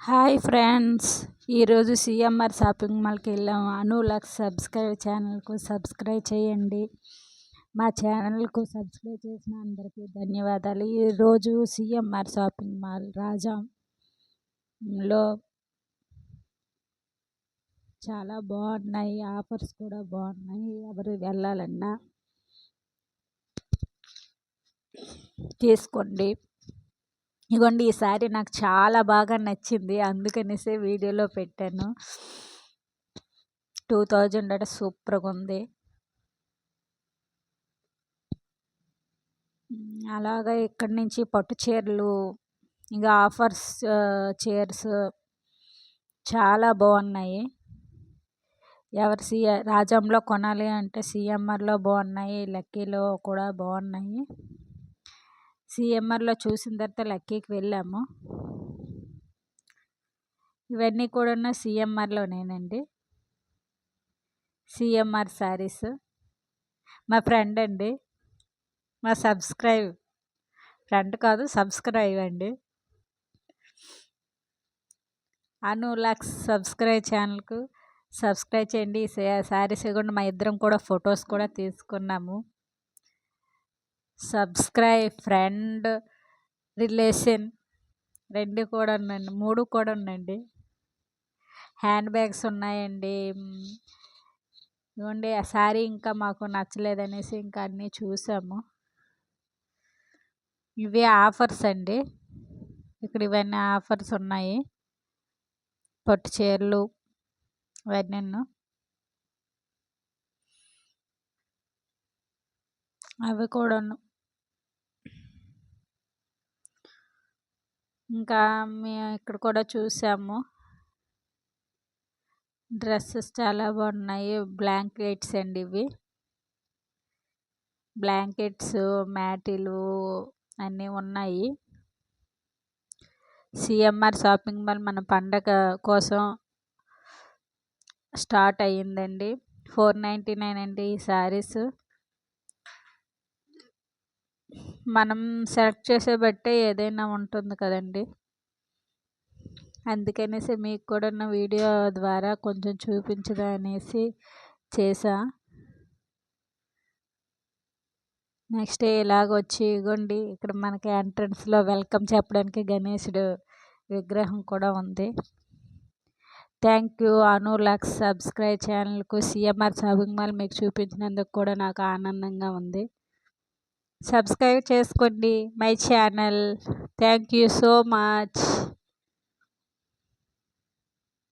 Hi friends ఈరోజు CMR shopping మాల్కి వెళ్ళాము అనులక్స్ సబ్స్క్రైబ్ ఛానల్కు సబ్స్క్రైబ్ చేయండి. మా ఛానల్కు సబ్స్క్రైబ్ చేసిన అందరికీ ధన్యవాదాలు. ఈరోజు సిఎంఆర్ షాపింగ్ మాల్ రాజాలో చాలా బాగున్నాయి. ఆఫర్స్ కూడా బాగున్నాయి. ఎవరు వెళ్ళాలన్నా తీసుకోండి. ఇగోండి ఈ శారీ నాకు చాలా బాగా నచ్చింది. అందుకనేసే వీడియోలో పెట్టాను. టూ థౌజండ్ అంటే సూపర్గా ఉంది. అలాగా ఇక్కడి నుంచి పట్టు చీరలు ఇంకా ఆఫర్స్ చీర్స్ చాలా బాగున్నాయి. ఎవరు సిఎ రాజంలో కొనాలి అంటే సిఎంఆర్లో బాగున్నాయి లక్కీలో కూడా బాగున్నాయి. సిఎంఆర్లో చూసిన తర్వాత లక్కీకి వెళ్ళాము. ఇవన్నీ కూడా సిఎంఆర్లోనేనండి సిఎంఆర్ శారీస్ మా ఫ్రెండ్ అండి. మా సబ్స్క్రైబ్ ఫ్రెండ్ కాదు సబ్స్క్రైబ్ అండి. అను లక్స్ సబ్స్క్రైబ్ ఛానల్కు సబ్స్క్రైబ్ చేయండి. శారీస్ కూడా మా ఇద్దరం కూడా ఫొటోస్ కూడా తీసుకున్నాము. సబ్స్క్రైబ్ ఫ్రెండ్ రిలేషన్ రెండు కూడా ఉన్నాయండి. మూడు కూడా ఉన్నాయండి. హ్యాండ్ బ్యాగ్స్ ఉన్నాయండి. ఇవ్వండి ఆ శారీ ఇంకా మాకు నచ్చలేదనేసి ఇంకా అన్నీ చూసాము. ఇవి ఆఫర్స్ అండి. ఇక్కడ ఇవన్నీ ఆఫర్స్ ఉన్నాయి. పట్టు చీరలు ఇవన్నీ అవి కూడాను ఇంకా మేము ఇక్కడ కూడా చూసాము. డ్రెస్సెస్ చాలా బాగున్నాయి. బ్లాంకెట్స్ అండి ఇవి. బ్లాంకెట్స్ మ్యాటీలు అన్నీ ఉన్నాయి. సిఎంఆర్ షాపింగ్ మాల్ మన పండగ కోసం స్టార్ట్ అయ్యిందండి. ఫోర్ నైంటీ నైన్ అండి ఈ శారీస్ మనం సెలెక్ట్ చేసే బట్టే ఏదైనా ఉంటుంది కదండి. అందుకనేసి మీకు కూడా నా వీడియో ద్వారా కొంచెం చూపించదా అనేసి చేసా. నెక్స్ట్ ఇలాగ వచ్చి ఇగోండి ఇక్కడ మనకి ఎంట్రన్స్లో వెల్కమ్ చెప్పడానికి గణేశుడు విగ్రహం కూడా ఉంది. Thank you Anu lux subscribe ఛానల్కు సిఎంఆర్ షాపింగ్ మాల్ మీకు చూపించినందుకు కూడా నాకు ఆనందంగా ఉంది. సబ్స్క్రైబ్ చేసుకోండి my channel thank you so much